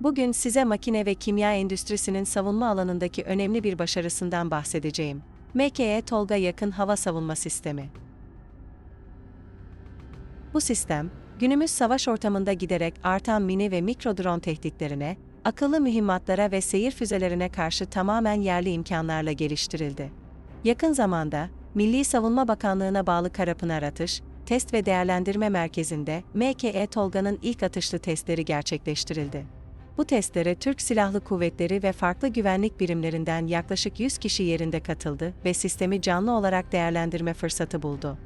Bugün size makine ve kimya endüstrisinin savunma alanındaki önemli bir başarısından bahsedeceğim. MKE Tolga Yakın Hava Savunma Sistemi. Bu sistem, günümüz savaş ortamında giderek artan mini ve mikro drone tehditlerine, akıllı mühimmatlara ve seyir füzelerine karşı tamamen yerli imkanlarla geliştirildi. Yakın zamanda, Milli Savunma Bakanlığı'na bağlı Karapınar Atış, Test ve Değerlendirme Merkezi'nde MKE Tolga'nın ilk atışlı testleri gerçekleştirildi. Bu testlere Türk Silahlı Kuvvetleri ve farklı güvenlik birimlerinden yaklaşık 100 kişi yerinde katıldı ve sistemi canlı olarak değerlendirme fırsatı buldu.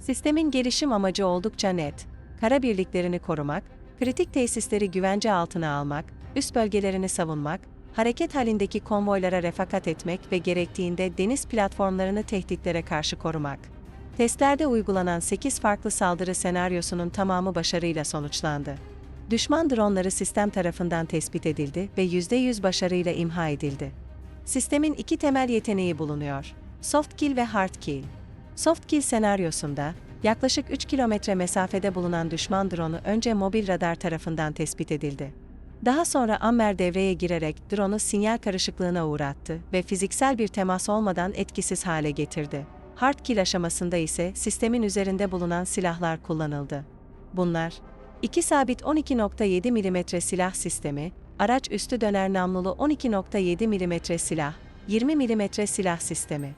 Sistemin gelişim amacı oldukça net. Kara birliklerini korumak, kritik tesisleri güvence altına almak, üst bölgelerini savunmak, hareket halindeki konvoylara refakat etmek ve gerektiğinde deniz platformlarını tehditlere karşı korumak. Testlerde uygulanan 8 farklı saldırı senaryosunun tamamı başarıyla sonuçlandı. Düşman dronları sistem tarafından tespit edildi ve %100 başarıyla imha edildi. Sistemin iki temel yeteneği bulunuyor. Soft kill ve hard kill. Soft kill senaryosunda, yaklaşık 3 kilometre mesafede bulunan düşman drone'u önce mobil radar tarafından tespit edildi. Daha sonra Ammer devreye girerek drone'u sinyal karışıklığına uğrattı ve fiziksel bir temas olmadan etkisiz hale getirdi. Hard kill aşamasında ise sistemin üzerinde bulunan silahlar kullanıldı. Bunlar, 2 sabit 12.7 mm silah sistemi, araç üstü döner namlulu 12.7 mm silah, 20 mm silah sistemi.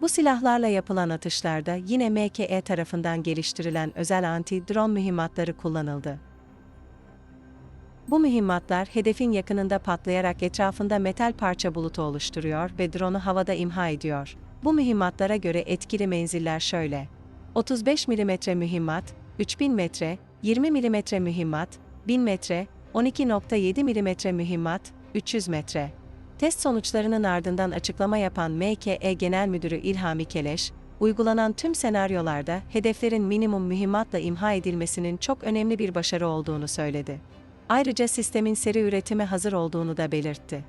Bu silahlarla yapılan atışlarda yine MKE tarafından geliştirilen özel anti-drone mühimmatları kullanıldı. Bu mühimmatlar hedefin yakınında patlayarak etrafında metal parça bulutu oluşturuyor ve drone'u havada imha ediyor. Bu mühimmatlara göre etkili menziller şöyle. 35 mm mühimmat, 3000 metre, 20 mm mühimmat, 1000 metre, 12.7 mm mühimmat, 300 metre. Test sonuçlarının ardından açıklama yapan MKE Genel Müdürü İlhami Keleş, uygulanan tüm senaryolarda hedeflerin minimum mühimmatla imha edilmesinin çok önemli bir başarı olduğunu söyledi. Ayrıca sistemin seri üretime hazır olduğunu da belirtti.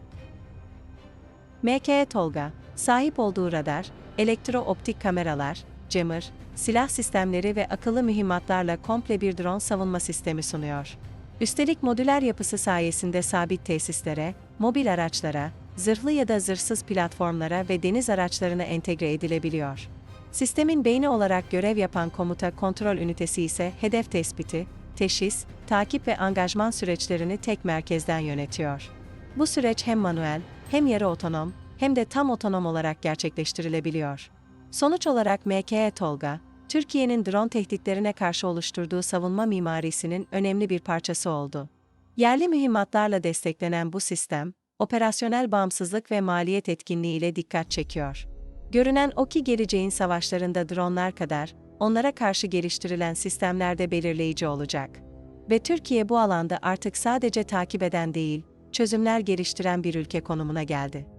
MKE Tolga, sahip olduğu radar, elektro-optik kameralar, jammer, silah sistemleri ve akıllı mühimmatlarla komple bir drone savunma sistemi sunuyor. Üstelik modüler yapısı sayesinde sabit tesislere, mobil araçlara, zırhlı ya da zırhsız platformlara ve deniz araçlarına entegre edilebiliyor. Sistemin beyni olarak görev yapan komuta kontrol ünitesi ise hedef tespiti, teşhis, takip ve angajman süreçlerini tek merkezden yönetiyor. Bu süreç hem manuel, hem yarı otonom, hem de tam otonom olarak gerçekleştirilebiliyor. Sonuç olarak MKE Tolga, Türkiye'nin drone tehditlerine karşı oluşturduğu savunma mimarisinin önemli bir parçası oldu. Yerli mühimmatlarla desteklenen bu sistem, operasyonel bağımsızlık ve maliyet etkinliği ile dikkat çekiyor. Görünen o ki geleceğin savaşlarında dronlar kadar, onlara karşı geliştirilen sistemler de belirleyici olacak. Ve Türkiye bu alanda artık sadece takip eden değil, çözümler geliştiren bir ülke konumuna geldi.